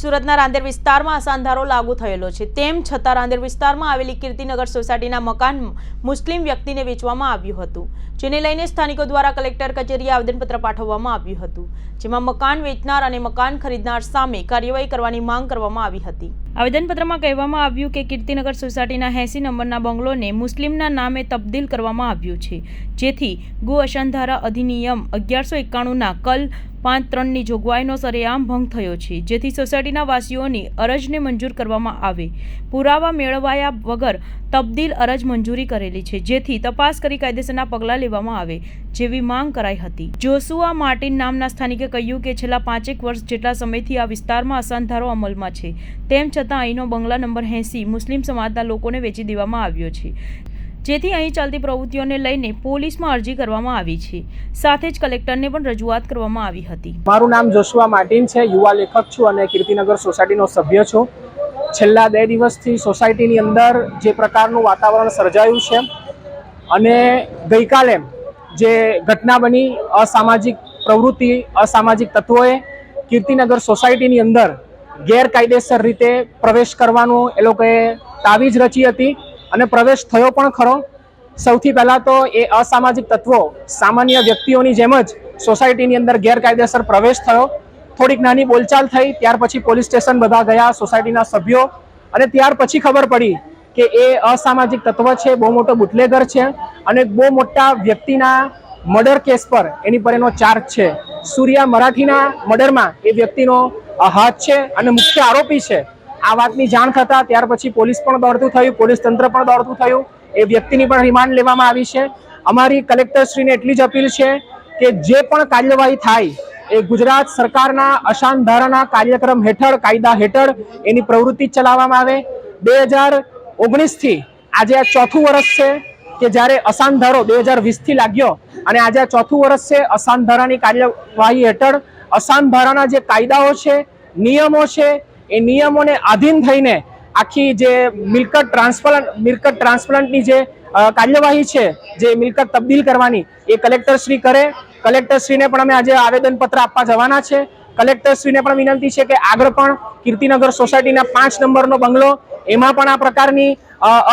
સુરતના રાંદેર વિસ્તારમાં અસાંધારો લાગુ થયેલો છે. તેમ છતાં રાંદેર વિસ્તારમાં આવેલી કીર્તિનગર સોસાયટીના મકાન મુસ્લિમ વ્યક્તિને વેચવામાં આવ્યું હતું, જેને લઈને સ્થાનિકો દ્વારા કલેક્ટર કચેરીએ આવેદનપત્ર પાઠવવામાં આવ્યું હતું, જેમાં મકાન વેચનાર અને મકાન ખરીદનાર સામે કાર્યવાહી કરવાની માંગ કરવામાં આવી હતી. આવેદનપત્રમાં કહેવામાં આવ્યું કે કીર્તિનગર સોસાયટીના એસી નંબરના બંગલોને મુસ્લિમના નામે તબદીલ કરવામાં આવ્યું છે. જેથી ગો અસાંધારા અધિનિયમ અગિયારસો એકાણુંના કલ પાંચ ત્રણની જોગવાઈનો સરેઆમ ભંગ થયો છે, જેથી સોસાયટીના વાસીઓની અરજને મંજૂર કરવામાં આવે. પુરાવા મેળવાયા વગર તબદીલ અરજ મંજૂરી કરેલી છે, જેથી તપાસ કરી કાયદેસરના પગલાં લેવામાં આવે, જેવી માંગ કરાઈ હતી. જોસુઆ માર્ટિન નામના સ્થાનિકે કહ્યું કે છેલ્લા પાંચેક વર્ષ જેટલા સમયથી આ વિસ્તારમાં અસંધારો અમલમાં છે, તેમ છતાં અહીંનો બંગલા નંબર એંસી મુસ્લિમ સમાજના લોકોને વેચી દેવામાં આવ્યો છે. જેથી અહીં ચાલતી પ્રવૃત્તિઓને લઈને પોલીસમાં અરજી કરવામાં આવી છે. સાથે જ કલેક્ટરને પણ રજૂઆત કરવામાં આવી હતી. મારું નામ જોશુઆ માર્ટિન છે. યુવા લેખક છું અને કીર્તિનગર સોસાયટીનો સભ્ય છું. છેલ્લા બે દિવસથી સોસાયટીની અંદર જે પ્રકારનું વાતાવરણ સર્જાયું છે અને ગઈકાલે જે ઘટના બની, અસામાજિક પ્રવૃત્તિ, અસામાજિક તત્વોએ કીર્તિનગર સોસાયટીની અંદર ગેરકાયદેસર રીતે પ્રવેશ કરવાનું એ લોકોએ તાવીજ રચી હતી. અને પ્રવેશ થયો પણ ખરો. સૌથી પહેલાં તો એ અસામાજિક તત્વો, સામાન્ય વ્યક્તિઓની જેમ જ સોસાયટીની અંદર ગેરકાયદેસર પ્રવેશ થયો. થોડીક નાની બોલચાલ થઈ, ત્યાર પછી પોલીસ સ્ટેશન બધા ગયા, સોસાયટીના સભ્યો. અને ત્યાર પછી ખબર પડી કે એ અસામાજિક તત્વ છે, બહુ મોટો બુટલેગર છે અને બહુ મોટા વ્યક્તિના મર્ડર કેસ પર એની પર એનો ચાર્જ છે. સૂર્યા મરાઠીના મર્ડરમાં એ વ્યક્તિનો હાથ છે અને મુખ્ય આરોપી છે. આ વાતની જાણ થતાં ત્યાર પછી પોલીસ પણ દોડતું થયું, પોલીસ તંત્ર પણ દોડતું થયું. એ વ્યક્તિની પણ રિમાન્ડ લેવામાં આવી છે. અમારી કલેક્ટરશ્રીને એટલી જ અપીલ છે કે જે પણ કાર્યવાહી થાય, એ ગુજરાત સરકારના અશાંત ધારાના કાર્યક્રમ હેઠળ, કાયદા હેઠળ એની પ્રવૃત્તિ ચલાવવામાં આવે. બે હજાર ઓગણીસથી આજે આ ચોથું વર્ષ છે કે જ્યારે અશાંત ધારો બે હજાર વીસથી લાગ્યો અને આજે આ ચોથું વર્ષ છે અશાંત ધારાની કાર્યવાહી હેઠળ. અશાંત ધારાના જે કાયદાઓ છે, નિયમો છે એ નિયમોને આધીન થઈને આખી જે મિલકત ટ્રાન્સપ્લાન્ટ, મિલકત ટ્રાન્સપ્લાન્ટની જે કાર્યવાહી છે, જે મિલકત તબદીલ કરવાની, એ કલેક્ટરશ્રી કરે. કલેક્ટરશ્રીને પણ અમે આજે આવેદનપત્ર આપવા જવાના છે. કલેક્ટરશ્રીને પણ વિનંતી છે કે આગળ પણ કીર્તિનગર સોસાયટીના પાંચ નંબરનો બંગલો, એમાં પણ આ પ્રકારની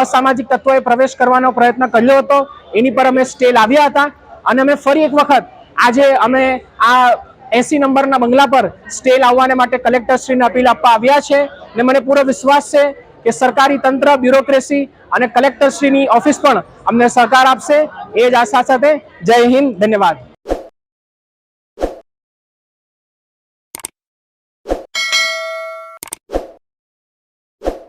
અસામાજિક તત્વોએ પ્રવેશ કરવાનો પ્રયત્ન કર્યો હતો. એની પર અમે સ્ટે લાવ્યા હતા. અને અમે ફરી એક વખત આજે અમે આ એસી નંબરના બંગલા પર સ્ટે લાવવાને માટે કલેક્ટરશ્રીને અપીલ આપવા આવ્યા છે ને મને પૂરો વિશ્વાસ છે કે સરકારી તંત્ર, બ્યુરોક્રેસી અને કલેક્ટરશ્રીની ઓફિસ પણ અમને સહકાર આપશે. એ જ આશા સાથે જય હિન્દ, ધન્યવાદ.